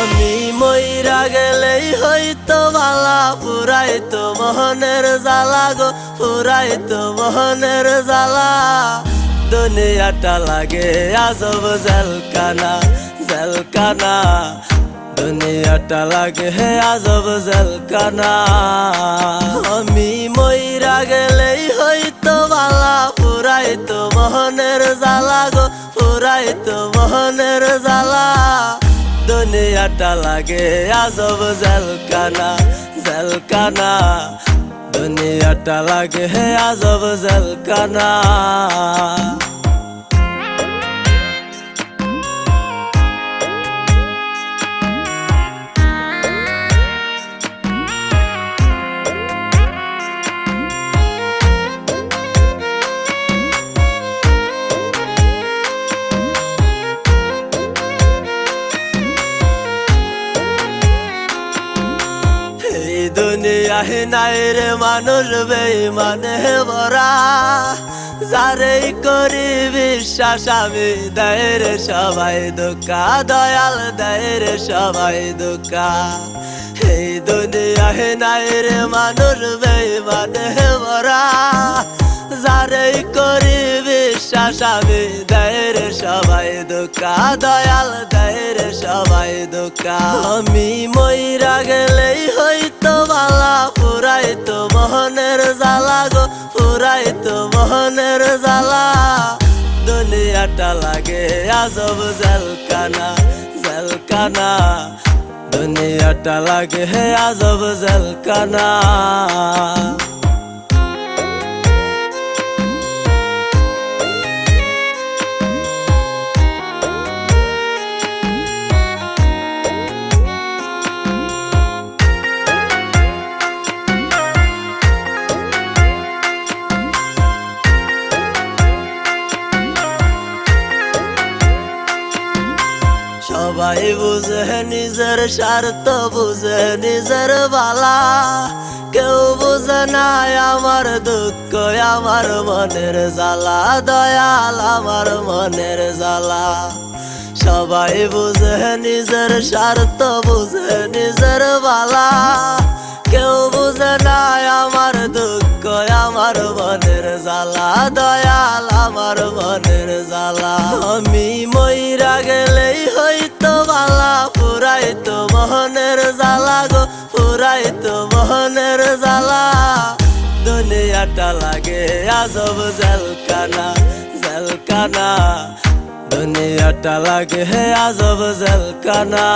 আমি মইরা গেলেই হয়তো বালা পুরাইতো মহনের জ্বালা গো পুরাইতো মহনের জ্বালা। দুনিয়াটা লাগে আজব জেলকানা জেলকানা দুনিয়াটা লাগে হে আজব জেলকানা আমি মইরা গেলেই হয়তো বালা পুরাইতো মহনের জ্বালা গো পুরাইতো মহনের জ্বালা। দুনিয়াটা লাগে আজব জলকানা জলকানা দুনিয়াটা লাগে হে আজব জেলকানা দুনিয়ায় নাই রে মানুষ বেইমানে ভরা যারেই করি বিশ্বাস, আমি দেয় রে সবাই দোকা দয়াল দেয় রে সবাই দোকা এই দুনিয়ায় নাই রে মানুষ বেইমানে ভরা যারেই করি বিশ্বাস, আমি দেয় রে সবাই দোকা দয়াল দেয় রে সবাই দোকা আমি মইরা গেলেই হইতো বালা পুরাই তো মোহনের জ্বালা গো পুরাই তো মোহনের জ্বালা। দুনিয়াটা লাগে আজব জলকানা জলকানা দুনিয়াটা লাগে হে আজব জেলকানা সবাই বুঝে, নিজের স্বার্থ বুঝে, নিজের বালা। কেউ বুঝে না আমার দুঃখ, আমার মনের জ্বালা। দয়াল আমার মনের জ্বালা। সবাই বুঝে, নিজের স্বার্থ বুঝে, নিজের বালা। কেউ বুঝে না আমার দুঃখ, আমার মনের জ্বালা। দয়াল আমার মনের জ্বালা। আমি বালা পুরাই তো মোহনের জ্বালা গো, পুরাই তো মোহনের জ্বালা। দুনিয়াটা লাগে আজব জেলকানা জেলকানা দুনিয়াটা লাগে হে আজব জেলকানা